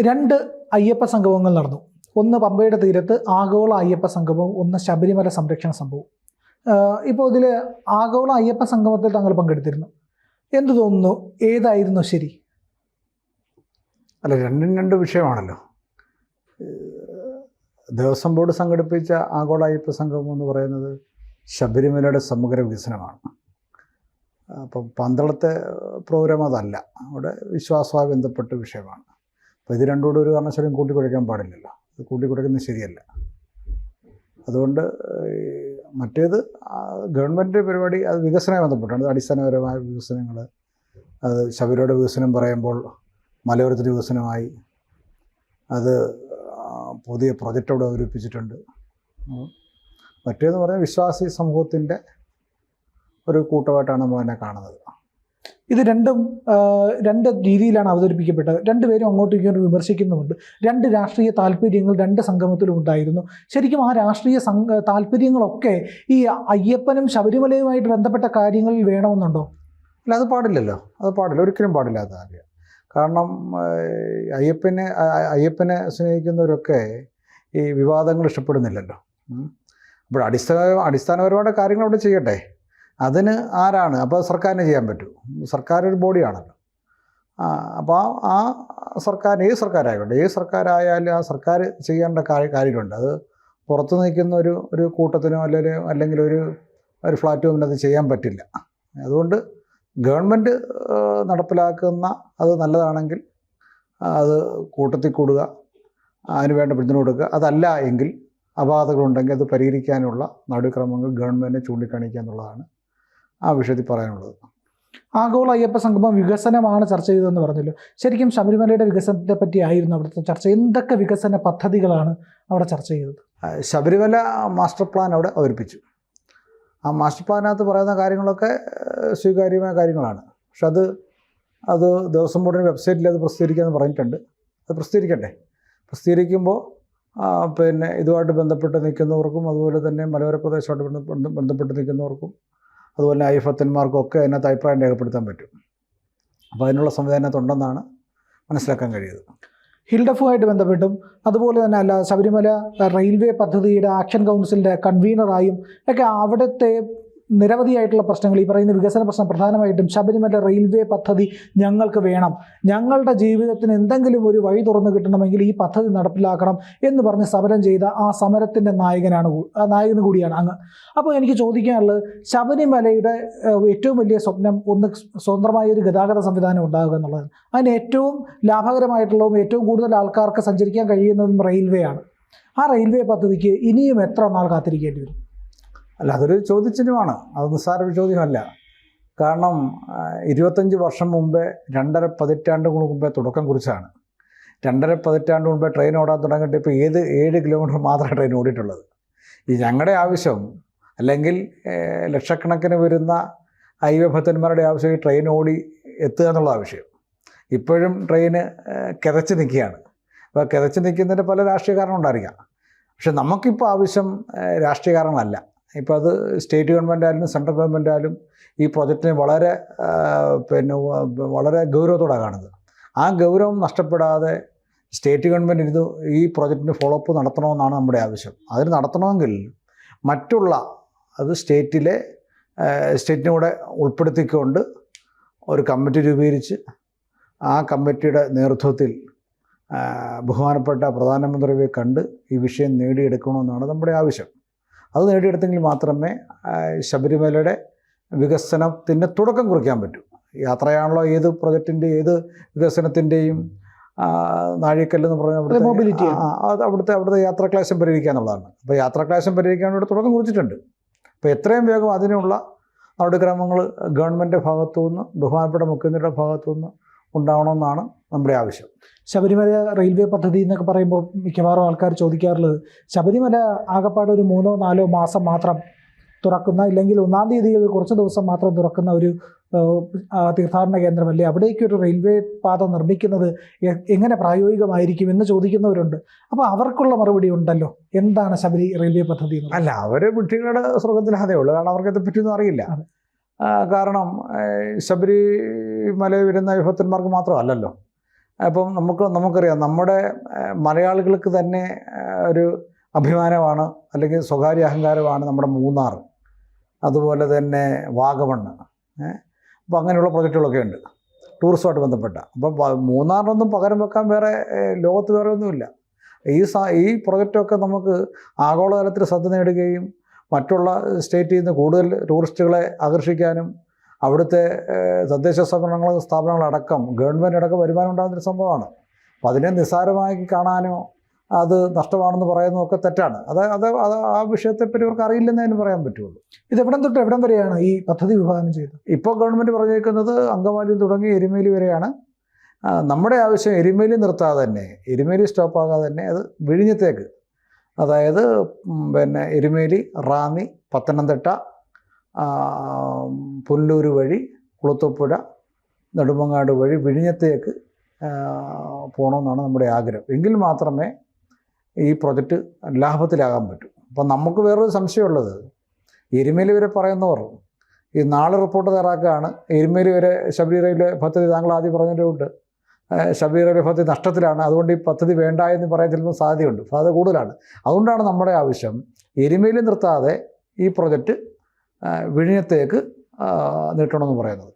രണ്ട് അയ്യപ്പ സംഗമങ്ങൾ നടന്നു. ഒന്ന് പമ്പയുടെ തീരത്ത് ആഗോള അയ്യപ്പ സംഗമവും ഒന്ന് ശബരിമല സംരക്ഷണ സംഭവവും ഇപ്പോൾ ഇതിൽ ആഗോള അയ്യപ്പ സംഗമത്തിൽ താങ്കൾ പങ്കെടുത്തിരുന്നു. എന്തു തോന്നുന്നു? ഏതായിരുന്നു ശരി? അല്ല രണ്ടും രണ്ട് വിഷയമാണല്ലോ. ദേവസ്വം ബോർഡ് സംഘടിപ്പിച്ച ആഗോള അയ്യപ്പ സംഗമം എന്ന് പറയുന്നത് ശബരിമലയുടെ സമഗ്ര വികസനമാണ്. അപ്പം പന്തളത്തെ പ്രോഗ്രാം അതല്ല. അവിടെ വിശ്വാസവുമായി ബന്ധപ്പെട്ട വിഷയമാണ്. അപ്പോൾ ഇത് രണ്ടും കൂടെ ഒരു കാരണവശാലും കൂട്ടിക്കുഴയ്ക്കാൻ പാടില്ലല്ലോ. ഇത് കൂട്ടിക്കുഴയ്ക്കുന്നത് ശരിയല്ല. അതുകൊണ്ട് മറ്റേത് ഗവൺമെന്റ് പരിപാടി അത് വികസനമായി ബന്ധപ്പെട്ടാണ്. അടിസ്ഥാനപരമായ വികസനങ്ങൾ അത് ശബരിയുടെ വികസനം പറയുമ്പോൾ മലയോരത്തിന്റെ വികസനമായി അത് പുതിയ പ്രൊജക്റ്റ് അവിടെ അവതരിപ്പിച്ചിട്ടുണ്ട്. മറ്റേന്ന് പറഞ്ഞാൽ വിശ്വാസി സമൂഹത്തിന്റെ ഒരു കൂട്ടമായിട്ടാണ് നമ്മൾ അതിനെ കാണുന്നത്. ഇത് രണ്ടും രണ്ട് രീതിയിലാണ് അവതരിപ്പിക്കപ്പെട്ടത്. രണ്ടുപേരും അങ്ങോട്ടും ഇങ്ങോട്ടും വിമർശിക്കുന്നുമുണ്ട്. രണ്ട് രാഷ്ട്രീയ താല്പര്യങ്ങൾ രണ്ട് സംഗമത്തിലും ഉണ്ടായിരുന്നു. ശരിക്കും ആ രാഷ്ട്രീയ സംഘ താല്പര്യങ്ങളൊക്കെ ഈ അയ്യപ്പനും ശബരിമലയുമായിട്ട് ബന്ധപ്പെട്ട കാര്യങ്ങളിൽ വേണമെന്നുണ്ടോ? അല്ല അത് പാടില്ലല്ലോ. അത് പാടില്ല. ഒരിക്കലും പാടില്ല അത് അറിയാം കാരണം അയ്യപ്പനെ അയ്യപ്പനെ സ്നേഹിക്കുന്നവരൊക്കെ ഈ വിവാദങ്ങൾ ഇഷ്ടപ്പെടുന്നില്ലല്ലോ. അപ്പോൾ അടിസ്ഥാന അടിസ്ഥാനപരമായ കാര്യങ്ങൾ അവിടെ ചെയ്യട്ടെ. അതിന് ആരാണ്? അപ്പോൾ സർക്കാരിന് ചെയ്യാൻ പറ്റൂ. സർക്കാർ ഒരു ബോഡിയാണല്ലോ അപ്പോൾ ആ സർക്കാർ ഏത് സർക്കാരായിക്കോട്ടെ ഏത് സർക്കാരായാലും ആ സർക്കാർ ചെയ്യേണ്ട കാര്യ കാര്യമുണ്ട് അത് പുറത്ത് നിൽക്കുന്ന ഒരു ഒരു കൂട്ടത്തിനോ അല്ലെങ്കിൽ അല്ലെങ്കിൽ ഒരു ഒരു ഫ്ലാറ്റും അത് ചെയ്യാൻ പറ്റില്ല. അതുകൊണ്ട് ഗവൺമെന്റ് നടപ്പിലാക്കുന്ന അത് നല്ലതാണെങ്കിൽ അത് കൂട്ടത്തിൽ കൂടുക അതിന് വേണ്ട പിന്തുണ കൊടുക്കുക. അതല്ല എങ്കിൽ അപാതകളുണ്ടെങ്കിൽ അത് പരിഹരിക്കാനുള്ള നടപടിക്രമങ്ങൾ ഗവൺമെന്റിനെ ചൂണ്ടിക്കാണിക്കുക എന്നുള്ളതാണ് ആ വിഷയത്തിൽ പറയാനുള്ളത്. ആഗോള അയ്യപ്പ സംഗമം വികസനമാണ് ചർച്ച ചെയ്തതെന്ന് പറഞ്ഞല്ലോ. ശരിക്കും ശബരിമലയുടെ വികസനത്തെ പറ്റി ആയിരുന്നു അവിടുത്തെ ചർച്ച. എന്തൊക്കെ വികസന പദ്ധതികളാണ് അവിടെ ചർച്ച ചെയ്തത്? ശബരിമല മാസ്റ്റർ പ്ലാൻ അവിടെ അവതരിപ്പിച്ചു. ആ മാസ്റ്റർ പ്ലാനകത്ത് പറയുന്ന കാര്യങ്ങളൊക്കെ സ്വീകാര്യമായ കാര്യങ്ങളാണ്. പക്ഷെ അത് അത് ദേവസ്വം ബോർഡിന്റെ വെബ്സൈറ്റിൽ അത് പ്രസിദ്ധീകരിക്കാമെന്ന് പറഞ്ഞിട്ടുണ്ട്. അത് പ്രസിദ്ധീകരിക്കട്ടെ പ്രസിദ്ധീകരിക്കുമ്പോൾ പിന്നെ ഇതുമായിട്ട് ബന്ധപ്പെട്ട് നിൽക്കുന്നവർക്കും അതുപോലെ തന്നെ മലയോര പ്രദേശമായിട്ട് ബന്ധ- ബന്ധ- ബന്ധപ്പെട്ട് നിൽക്കുന്നവർക്കും അതുപോലെ അയ്യപ്പത്തന്മാർക്കും ഒക്കെ അതിനകത്ത് അഭിപ്രായം രേഖപ്പെടുത്താൻ പറ്റും. അപ്പോൾ അതിനുള്ള സംവിധാനത്തുണ്ടെന്നാണ് മനസ്സിലാക്കാൻ കഴിയുന്നത്. ഹിൽഡഫുമായിട്ട് ബന്ധപ്പെട്ടും അതുപോലെ തന്നെ അല്ല ശബരിമല റെയിൽവേ പദ്ധതിയുടെ ആക്ഷൻ കൗൺസിലിന്റെ കൺവീനറായും ഒക്കെ അവിടുത്തെ നിരവധിയായിട്ടുള്ള പ്രശ്നങ്ങൾ ഈ പറയുന്ന വികസന പ്രശ്നം പ്രധാനമായിട്ടും ശബരിമല റെയിൽവേ പദ്ധതി ഞങ്ങൾക്ക് വേണം. ഞങ്ങളുടെ ജീവിതത്തിന് എന്തെങ്കിലും ഒരു വഴി തുറന്നു കിട്ടണമെങ്കിൽ ഈ പദ്ധതി നടപ്പിലാക്കണം എന്ന് പറഞ്ഞ് സമരം ചെയ്ത ആ സമരത്തിന്റെ നായകനാണ് നായകൻ കൂടിയാണ് അങ്ങ്. അപ്പോൾ എനിക്ക് ചോദിക്കാനുള്ളത് ശബരിമലയുടെ ഏറ്റവും വലിയ സ്വപ്നം ഒന്ന് സ്വതന്ത്രമായ ഒരു ഗതാഗത സംവിധാനം ഉണ്ടാകുക എന്നുള്ളതാണ്. അതിന് ഏറ്റവും ലാഭകരമായിട്ടുള്ളതും ഏറ്റവും കൂടുതൽ ആൾക്കാർക്ക് സഞ്ചരിക്കാൻ കഴിയുന്നതും റെയിൽവേ ആണ് ആ റെയിൽവേ പദ്ധതിക്ക് ഇനിയും എത്ര നാൾ കാത്തിരിക്കേണ്ടി വരും? അല്ല അതൊരു ചോദ്യചിഹ്നമാണ്. അത് നിസ്സാര ചോദ്യമല്ല. കാരണം ഇരുപത്തഞ്ച് വർഷം മുമ്പേ രണ്ടര പതിറ്റാണ്ട് മുമ്പേ തുടക്കം കുറിച്ചാണ്. രണ്ടര പതിറ്റാണ്ട് മുമ്പേ ട്രെയിൻ ഓടാൻ തുടങ്ങിയിട്ട് ഇപ്പോൾ ഏത് ഏഴ് കിലോമീറ്റർ മാത്രമേ ട്രെയിൻ ഓടിയിട്ടുള്ളത്. ഈ ഞങ്ങളുടെ ആവശ്യം അല്ലെങ്കിൽ ലക്ഷക്കണക്കിന് വരുന്ന ഹൈവേ ഭക്തന്മാരുടെ ആവശ്യം ഈ ട്രെയിൻ ഓടി എത്തുക എന്നുള്ള ആവശ്യം. ഇപ്പോഴും ട്രെയിന് കിതച്ച് നിൽക്കുകയാണ്. അപ്പോൾ കിതച്ച് നിൽക്കുന്നതിന്റെ പല രാഷ്ട്രീയ കാരണം ഉണ്ടായിരിക്കാം പക്ഷെ നമുക്കിപ്പോൾ ആവശ്യം രാഷ്ട്രീയ കാരണങ്ങളല്ല ഇപ്പോൾ അത് സ്റ്റേറ്റ് ഗവൺമെന്റ് ആയാലും സെൻട്രൽ ഗവൺമെന്റ് ആയാലും ഈ പ്രൊജക്റ്റിനെ വളരെ പിന്നെ വളരെ ഗൗരവത്തോടെ കാണുന്നത്. ആ ഗൗരവം നഷ്ടപ്പെടാതെ സ്റ്റേറ്റ് ഗവൺമെന്റ് ഇത് ഈ പ്രൊജക്റ്റിന് ഫോളോ അപ്പ് നടത്തണമെന്നാണ് നമ്മുടെ ആവശ്യം. അതിന് നടത്തണമെങ്കിൽ മറ്റുള്ള അത് സ്റ്റേറ്റിലെ സ്റ്റേറ്റിനെ കൂടെ ഉൾപ്പെടുത്തിക്കൊണ്ട് ഒരു കമ്മിറ്റി രൂപീകരിച്ച് ആ കമ്മിറ്റിയുടെ നേതൃത്വത്തിൽ ബഹുമാനപ്പെട്ട പ്രധാനമന്ത്രിയെ കണ്ട് ഈ വിഷയം നേടിയെടുക്കണമെന്നാണ് നമ്മുടെ ആവശ്യം. അത് നേടിയെടുത്തെങ്കിൽ മാത്രമേ ശബരിമലയുടെ വികസനത്തിന് തുടക്കം കുറിക്കാൻ പറ്റൂ. യാത്രയാണല്ലോ ഏത് പ്രൊജക്റ്റിന്റെ ഏത് വികസനത്തിന്റെയും നാഴിക്കല്ലെന്ന് പറഞ്ഞാൽ അവിടുത്തെ മൊബിലിറ്റി അത് അവിടുത്തെ അവിടുത്തെ യാത്രാക്ലേശം പരിഹരിക്കുക എന്നുള്ളതാണ്. അപ്പോൾ യാത്രാക്ലേശം പരിഹരിക്കാൻ ഇവിടെ തുടക്കം കുറിച്ചിട്ടുണ്ട്. അപ്പോൾ എത്രയും വേഗം അതിനുള്ള നടപടിക്രമങ്ങൾ ഗവൺമെന്റിന്റെ ഭാഗത്തു നിന്ന് ബഹുമാനപ്പെട്ട മുഖ്യമന്ത്രിയുടെ ഭാഗത്തു നിന്ന് ഉണ്ടാവണമെന്നാണ് നമ്മുടെ ആവശ്യം. ശബരിമല റെയിൽവേ പദ്ധതി എന്നൊക്കെ പറയുമ്പോൾ മിക്കവാറും ആൾക്കാർ ചോദിക്കാറുള്ളത് ശബരിമല ആകപ്പാട് ഒരു മൂന്നോ നാലോ മാസം മാത്രം തുറക്കുന്ന ഇല്ലെങ്കിൽ ഒന്നാം തീയതി കുറച്ച് ദിവസം മാത്രം തുറക്കുന്ന ഒരു തീർത്ഥാടന കേന്ദ്രമല്ലേ? അവിടേക്ക് ഒരു റെയിൽവേ പാത നിർമ്മിക്കുന്നത് എങ്ങനെ പ്രായോഗികമായിരിക്കും എന്ന് ചോദിക്കുന്നവരുണ്ട്. അപ്പോൾ അവർക്കുള്ള മറുപടി ഉണ്ടല്ലോ. എന്താണ് ശബരി റെയിൽവേ പദ്ധതി എന്ന് അല്ല അവർ കുട്ടികളുടെ സ്വർഗത്തിലാതേ ഉള്ളൂ. കാരണം അവർക്ക് ഇത് പറ്റിയൊന്നും അറിയില്ല കാരണം ആ, കാരണം മലയിൽ വരുന്ന വിഭക്തന്മാർക്ക് മാത്രമല്ലല്ലോ. അപ്പം നമുക്ക് നമുക്കറിയാം നമ്മുടെ മലയാളികൾക്ക് തന്നെ ഒരു അഭിമാനമാണ് അല്ലെങ്കിൽ സ്വകാര്യ അഹങ്കാരമാണ് നമ്മുടെ മൂന്നാർ. അതുപോലെ തന്നെ വാഗമണ്ണ്. അപ്പോൾ അങ്ങനെയുള്ള പ്രൊജക്റ്റുകളൊക്കെ ഉണ്ട്. ടൂറിസമായിട്ട് ബന്ധപ്പെട്ട. അപ്പം മൂന്നാറിനൊന്നും പകരം വെക്കാൻ വേറെ ലോകത്ത് വേറെ ഒന്നുമില്ല. ഈ സ ഈ പ്രൊജക്റ്റൊക്കെ നമുക്ക് ആഗോളതലത്തിൽ ശ്രദ്ധ നേടുകയും മറ്റുള്ള സ്റ്റേറ്റിൽ നിന്ന് കൂടുതൽ ടൂറിസ്റ്റുകളെ ആകർഷിക്കാനും അവിടുത്തെ തദ്ദേശ സ്ഥാപനങ്ങൾ സ്ഥാപനങ്ങളടക്കം ഗവൺമെന്റ് അടക്കം വരുമാനം ഉണ്ടാകുന്നൊരു സംഭവമാണ്. അപ്പോൾ അതിനെ നിസ്സാരമായി കാണാനോ അത് നഷ്ടമാണെന്ന് പറയുന്നതും ഒക്കെ തെറ്റാണ്. അത് അത് അത് ആ വിഷയത്തെപ്പറ്റി ഇവർക്ക് അറിയില്ലെന്നേ അതിന് പറയാൻ പറ്റുള്ളൂ. ഇത് എവിടം തൊട്ട് എവിടം വരെയാണ് ഈ പദ്ധതി വിഭാവനം ചെയ്തത്? ഇപ്പോൾ ഗവൺമെന്റ് പറഞ്ഞേക്കുന്നത് അങ്കമാലി തുടങ്ങി എരുമേലി വരെയാണ്. നമ്മുടെ ആവശ്യം എരുമേലി നിർത്താതെ തന്നെ എരുമേലി സ്റ്റോപ്പാകാതെ തന്നെ അത് വിഴിഞ്ഞത്തേക്ക്. അതായത് പിന്നെ എരുമേലി റാന്നി പത്തനംതിട്ട പുല്ലൂർ വഴി കുളത്തൂപ്പുഴ നെടുമങ്ങാട് വഴി വിഴിഞ്ഞത്തേക്ക് പോകണമെന്നാണ് നമ്മുടെ ആഗ്രഹം. എങ്കിൽ മാത്രമേ ഈ പ്രൊജക്റ്റ് ലാഭത്തിലാകാൻ പറ്റൂ. അപ്പം നമുക്ക് വേറൊരു സംശയമുള്ളത്. എരുമേലി വരെ പറയുന്നവർ ഈ നാളെ റിപ്പോർട്ട് തയ്യാറാക്കുകയാണ്. എരുമേലി വരെ ശബരി റെയിൽവേ പദ്ധതി താങ്കൾ ആദ്യം പറഞ്ഞതുകൊണ്ട് ശബരി റെയിൽവേ പദ്ധതി നഷ്ടത്തിലാണ്. അതുകൊണ്ട് ഈ പദ്ധതി വേണ്ട എന്ന് പറയാൻ ചിലപ്പോൾ സാധ്യതയുണ്ട്. സാധ്യത കൂടുതലാണ്. അതുകൊണ്ടാണ് നമ്മുടെ ആവശ്യം എരുമേലി നിർത്താതെ ഈ പ്രൊജക്റ്റ് വിഴിഞ്ഞത്തേക്ക് നീട്ടണമെന്ന് പറയുന്നത്.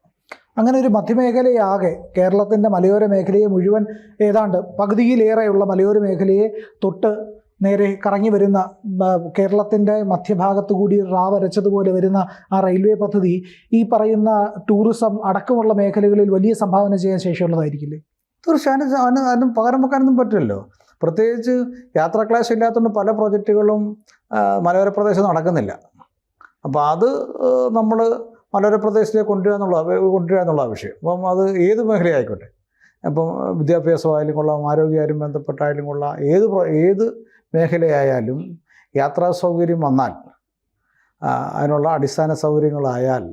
അങ്ങനെ ഒരു മധ്യമേഖലയാകെ കേരളത്തിന്റെ മലയോര മേഖലയെ മുഴുവൻ ഏതാണ്ട് പകുതിയിലേറെയുള്ള മലയോര മേഖലയെ തൊട്ട് നേരെ കറങ്ങി വരുന്ന കേരളത്തിന്റെ മധ്യഭാഗത്തു കൂടി റാവരച്ചതുപോലെ വരുന്ന ആ റെയിൽവേ പദ്ധതി ഈ പറയുന്ന ടൂറിസം അടക്കമുള്ള മേഖലകളിൽ വലിയ സംഭാവന ചെയ്യാൻ ശേഷിയുള്ളതായിരിക്കില്ലേ? തീർച്ചയായും. അതിന് അതിന് പകരം വെക്കാനൊന്നും പറ്റില്ലല്ലോ. പ്രത്യേകിച്ച് യാത്രാ ക്ലാസ് ഇല്ലാത്തതുകൊണ്ട് പല പ്രോജക്റ്റുകളും മലയോര പ്രദേശത്ത് നടക്കുന്നില്ല. അപ്പോൾ അത് നമ്മൾ മലയോര പ്രദേശത്തേക്ക് കൊണ്ടുവരിക എന്നുള്ള കൊണ്ടുവരിക എന്നുള്ള വിഷയം അപ്പം അത് ഏത് മേഖലയായിക്കോട്ടെ. അപ്പം വിദ്യാഭ്യാസമായാലും കൊള്ളാം ആരോഗ്യമായാലും ബന്ധപ്പെട്ടായാലും കൊള്ളാം. ഏത് ഏത് മേഖലയായാലും യാത്രാ സൗകര്യം വന്നാൽ അതിനുള്ള അടിസ്ഥാന സൗകര്യങ്ങളായാൽ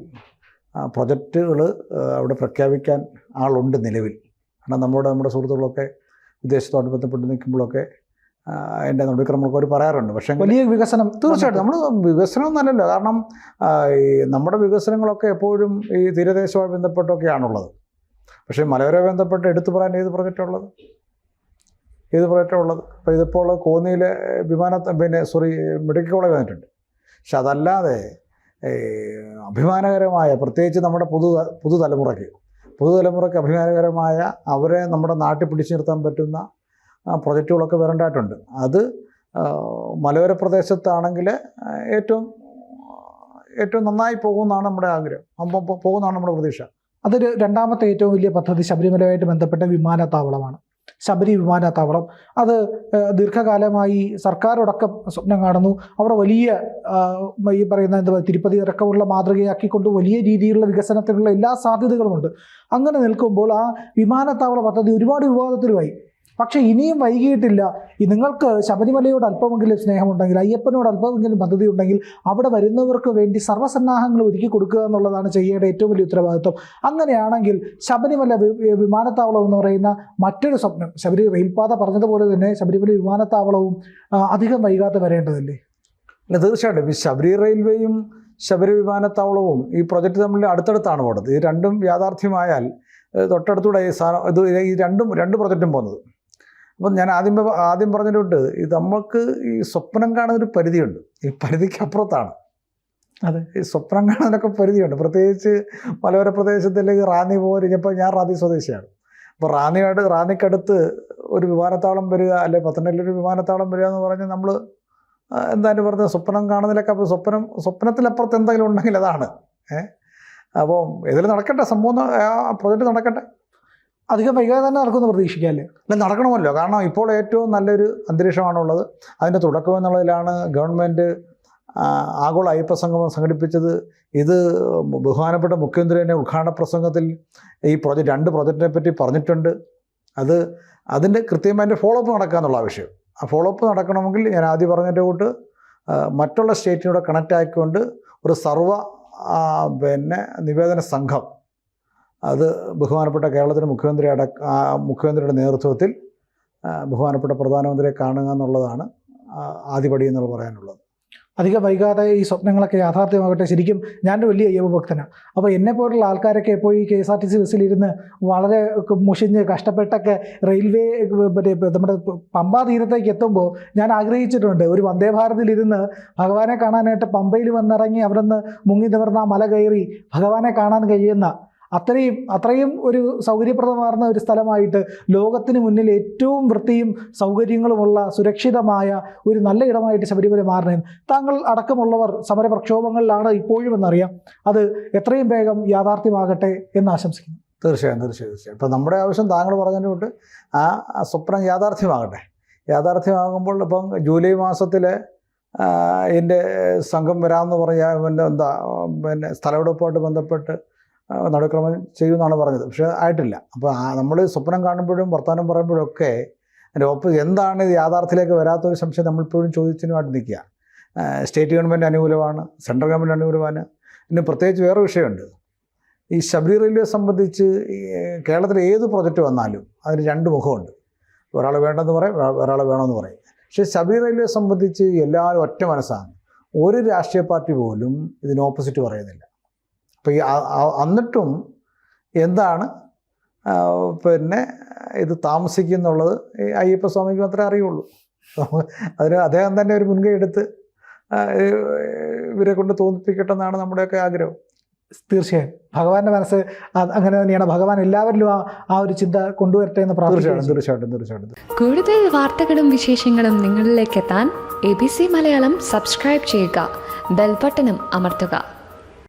പ്രൊജക്റ്റുകൾ അവിടെ പ്രഖ്യാപിക്കാൻ ആളുണ്ട് നിലവിൽ. കാരണം നമ്മുടെ നമ്മുടെ സുഹൃത്തുക്കളൊക്കെ വിദേശത്തോട് ബന്ധപ്പെട്ട് നിൽക്കുമ്പോഴൊക്കെ നടപടിക്രമങ്ങളൊക്കെ അവർ പറയാറുണ്ട്. പക്ഷേ വലിയ വികസനം തീർച്ചയായിട്ടും നമ്മൾ വികസനം എന്നല്ലല്ലോ കാരണം ഈ നമ്മുടെ വികസനങ്ങളൊക്കെ എപ്പോഴും ഈ തീരദേശവുമായി ബന്ധപ്പെട്ടൊക്കെയാണുള്ളത്. പക്ഷേ മലയോര ബന്ധപ്പെട്ട് എടുത്തു പറയാൻ ഏത് പ്രൊജക്റ്റുള്ളത് ഏത് പ്രൊജക്റ്റുള്ളത് അപ്പോൾ ഇതിപ്പോൾ കോന്നിയിലെ വിമാന പിന്നെ സോറി മെഡിക്കൽ കോളേജ് വന്നിട്ടുണ്ട്. പക്ഷെ അതല്ലാതെ അഭിമാനകരമായ പ്രത്യേകിച്ച് നമ്മുടെ പുതു പുതുതലമുറയ്ക്ക് പുതുതലമുറയ്ക്ക് അഭിമാനകരമായ അവരെ നമ്മുടെ നാട്ടിൽ പിടിച്ചു നിർത്താൻ പറ്റുന്ന പ്രൊജക്റ്റുകളൊക്കെ വരേണ്ടതായിട്ടുണ്ട് അത് മലയോര പ്രദേശത്താണെങ്കിൽ ഏറ്റവും ഏറ്റവും നന്നായി പോകുമെന്നാണ് നമ്മുടെ ആഗ്രഹം. അപ്പം പോ- പോകുമെന്നാണ് നമ്മുടെ പ്രതീക്ഷ. അതൊരു രണ്ടാമത്തെ ഏറ്റവും വലിയ പദ്ധതി ശബരിമലയുമായിട്ട് ബന്ധപ്പെട്ട വിമാനത്താവളമാണ്. ശബരി വിമാനത്താവളം. അത് ദീർഘകാലമായി സർക്കാരടക്കം സ്വപ്നം കാണുന്നു. അവിടെ വലിയ ഈ പറയുന്ന എന്താ തിരുപ്പതി അടക്കമുള്ള മാതൃകയാക്കിക്കൊണ്ട് വലിയ രീതിയിലുള്ള വികസനത്തിനുള്ള എല്ലാ സാധ്യതകളുമുണ്ട്. അങ്ങനെ നിൽക്കുമ്പോൾ ആ വിമാനത്താവള പദ്ധതി ഒരുപാട് വിവാദത്തിലുമായി. പക്ഷേ ഇനിയും വൈകിയിട്ടില്ല. നിങ്ങൾക്ക് ശബരിമലയോട് അല്പമെങ്കിലും സ്നേഹമുണ്ടെങ്കിൽ അയ്യപ്പനോട് അല്പമെങ്കിലും പദ്ധതി ഉണ്ടെങ്കിൽ അവിടെ വരുന്നവർക്ക് വേണ്ടി സർവസന്നാഹങ്ങൾ ഒരുക്കി കൊടുക്കുക എന്നുള്ളതാണ് ചെയ്യേണ്ട ഏറ്റവും വലിയ ഉത്തരവാദിത്വം. അങ്ങനെയാണെങ്കിൽ ശബരിമല വിമാനത്താവളം എന്ന് പറയുന്ന മറ്റൊരു സ്വപ്നം ശബരി റെയിൽപാത പറഞ്ഞതുപോലെ തന്നെ ശബരിമല വിമാനത്താവളവും അധികം വൈകാതെ വരേണ്ടതല്ലേ? അല്ല തീർച്ചയായിട്ടും. ഈ ശബരി റെയിൽവേയും ശബരി വിമാനത്താവളവും ഈ പ്രൊജക്റ്റ് തമ്മിൽ അടുത്തടുത്താണ് പോണത്. ഈ രണ്ടും യാഥാർത്ഥ്യമായാൽ തൊട്ടടുത്തൂടെ ഈ സാധനം ഇത് ഈ രണ്ടും രണ്ട് പ്രൊജക്റ്റും പോകുന്നത് അപ്പം ഞാൻ ആദ്യം ആദ്യം പറഞ്ഞിട്ടുണ്ട് ഇത് നമുക്ക് ഈ സ്വപ്നം കാണുന്നൊരു പരിധിയുണ്ട്. ഈ പരിധിക്ക് അപ്പുറത്താണ് അതെ. ഈ സ്വപ്നം കാണാനൊക്കെ പരിധിയുണ്ട്. പ്രത്യേകിച്ച് മലയോര പ്രദേശത്തിലേക്ക് റാന്നി പോരിഞ്ഞപ്പോൾ ഞാൻ റാന്നി സ്വദേശിയാണ്. അപ്പോൾ റാന്നിയായിട്ട് റാന്നിക്കടുത്ത് ഒരു വിമാനത്താവളം വരിക അല്ലെ പത്തനംതിട്ടയിൽ ഒരു വിമാനത്താവളം വരിക എന്ന് പറഞ്ഞാൽ നമ്മൾ എന്തായാലും പറഞ്ഞ സ്വപ്നം കാണുന്നതിലൊക്കെ അപ്പോൾ സ്വപ്നം സ്വപ്നത്തിലപ്പുറത്ത് എന്തെങ്കിലും ഉണ്ടെങ്കിൽ അതാണ്. ഏഹ് അപ്പോൾ ഇതിൽ നടക്കട്ടെ സംഭവം ആ പ്രൊജക്റ്റ് നടക്കട്ടെ. അധികം വൈകാതെ തന്നെ നടക്കുമെന്ന് പ്രതീക്ഷിക്കാമല്ലേ അല്ല നടക്കണമല്ലോ. കാരണം ഇപ്പോൾ ഏറ്റവും നല്ലൊരു അന്തരീക്ഷമാണുള്ളത്. അതിന്റെ തുടക്കം എന്നുള്ളതിലാണ് ഗവൺമെന്റ് ആഗോള അയ്യപ്പ സംഗമം സംഘടിപ്പിച്ചത്. ഇത് ബഹുമാനപ്പെട്ട മുഖ്യമന്ത്രി തന്നെ ഉദ്ഘാടന പ്രസംഗത്തിൽ ഈ പ്രൊജക്റ്റ് രണ്ട് പ്രൊജക്റ്റിനെ പറ്റി പറഞ്ഞിട്ടുണ്ട്. അത് അതിന്റെ കൃത്യമായി അതിന്റെ ഫോളോ അപ്പ് നടക്കുക എന്നുള്ള വിഷയം ആ ഫോളോ അപ്പ് നടക്കണമെങ്കിൽ ഞാൻ ആദ്യം പറഞ്ഞതിന്റെ കൂട്ട് മറ്റുള്ള സ്റ്റേറ്റിനോട് കണക്റ്റ് ആയിക്കൊണ്ട് ഒരു സർവ പിന്നെ നിവേദന സംഘം അത് ബഹുമാനപ്പെട്ട കേരളത്തിന്റെ മുഖ്യമന്ത്രി അടക്ക മുഖ്യമന്ത്രിയുടെ നേതൃത്വത്തിൽ ബഹുമാനപ്പെട്ട പ്രധാനമന്ത്രിയെ കാണുക എന്നുള്ളതാണ് ആദ്യപടി എന്നുള്ള പറയാനുള്ളത്. അധികം വൈകാതെ ഈ സ്വപ്നങ്ങളൊക്കെ യാഥാർത്ഥ്യമാകട്ടെ ശരിക്കും. ഞാനൊരു വലിയ അയ്യപ്പ അപ്പോൾ എന്നെ പോലുള്ള ആൾക്കാരൊക്കെ ഇപ്പോൾ ഈ K S R T C ബസ്സിലിരുന്ന് വളരെ മുഷിഞ്ഞ് കഷ്ടപ്പെട്ടൊക്കെ റെയിൽവേ മറ്റേ നമ്മുടെ പമ്പാ തീരത്തേക്ക് എത്തുമ്പോൾ ഞാൻ ആഗ്രഹിച്ചിട്ടുണ്ട്. ഒരു വന്ദേ ഭാരതിലിരുന്ന് ഭഗവാനെ കാണാനായിട്ട് പമ്പയിൽ വന്നിറങ്ങി അവിടെ നിന്ന് മുങ്ങി നിവർന്ന മല കയറി ഭഗവാനെ കാണാൻ കഴിയുന്ന അത്രയും അത്രയും ഒരു സൗകര്യപ്രദമാർന്ന ഒരു സ്ഥലമായിട്ട് ലോകത്തിന് മുന്നിൽ ഏറ്റവും വൃത്തിയും സൗകര്യങ്ങളുമുള്ള സുരക്ഷിതമായ ഒരു നല്ല ഇടമായിട്ട് ശബരിമല മാറണമെന്ന് താങ്കൾ അടക്കമുള്ളവർ സമര പ്രക്ഷോഭങ്ങളിലാണ് ഇപ്പോഴും എന്നറിയാം. അത് എത്രയും വേഗം യാഥാർത്ഥ്യമാകട്ടെ എന്ന് ആശംസിക്കുന്നു. തീർച്ചയായും തീർച്ചയായും തീർച്ചയായും. ഇപ്പം നമ്മുടെ ആവശ്യം താങ്കൾ പറഞ്ഞതുകൊണ്ട് ആ സ്വപ്നം യാഥാർത്ഥ്യമാകട്ടെ. യാഥാർത്ഥ്യമാകുമ്പോൾ ഇപ്പം ജൂലൈ മാസത്തിൽ എന്റെ സംഘം വരാമെന്ന് പറഞ്ഞ പിന്നെ എന്താ പിന്നെ സ്ഥലമെടുപ്പുമായിട്ട് ബന്ധപ്പെട്ട് നടക്രമം ചെയ്യുമെന്നാണ് പറഞ്ഞത്. പക്ഷേ ആയിട്ടില്ല. അപ്പോൾ നമ്മൾ സ്വപ്നം കാണുമ്പോഴും വർത്തമാനം പറയുമ്പോഴൊക്കെ അതിന്റെ ഒപ്പ് എന്താണ് ഇത് യാഥാർത്ഥ്യത്തിലേക്ക് വരാത്തൊരു സംശയം നമ്മളിപ്പോഴും ചോദിച്ചതിനുമായിട്ട് നിൽക്കുക. സ്റ്റേറ്റ് ഗവൺമെന്റ് അനുകൂലമാണ് സെൻട്രൽ ഗവൺമെന്റ് അനുകൂലമാണ്. പിന്നെ പ്രത്യേകിച്ച് വേറെ വിഷയമുണ്ട്. ഈ ശബരി റെയിൽവേ സംബന്ധിച്ച് കേരളത്തിലെ ഏത് പ്രൊജക്റ്റ് വന്നാലും അതിന് രണ്ട് മുഖമുണ്ട്. ഒരാൾ വേണ്ടെന്ന് പറയും ഒരാൾ വേണമെന്ന് പറയും. പക്ഷേ ശബരി റെയിൽവേ സംബന്ധിച്ച് എല്ലാവരും ഒറ്റ മനസ്സാണ്. ഒരു രാഷ്ട്രീയ പാർട്ടി പോലും ഇതിന് ഓപ്പോസിറ്റ് പറയുന്നില്ല. അപ്പോൾ ഈ എന്നിട്ടും എന്താണ് പിന്നെ ഇത് താമസിക്കുന്നുള്ളത് ഈ അയ്യപ്പ സ്വാമിക്ക് മാത്രമേ അറിയുള്ളൂ. അതിന് അദ്ദേഹം തന്നെ ഒരു മുൻകൈ എടുത്ത് ഇവരെ കൊണ്ട് തോന്നിപ്പിക്കട്ടെ എന്നാണ് നമ്മുടെയൊക്കെ ആഗ്രഹം. തീർച്ചയായും. ഭഗവാന്റെ മനസ്സ് അങ്ങനെ തന്നെയാണ്. ഭഗവാൻ എല്ലാവരിലും ആ ആ ഒരു ചിന്ത കൊണ്ടുവരട്ടെ എന്ന് പ്രാർത്ഥിച്ചു തീർച്ചയായിട്ടും തീർച്ചയായിട്ടും കൂടുതൽ വാർത്തകളും വിശേഷങ്ങളും നിങ്ങളിലേക്ക് എത്താൻ A B C Malayalam subscribe ചെയ്യുക. ബെൽബട്ടനും അമർത്തുക.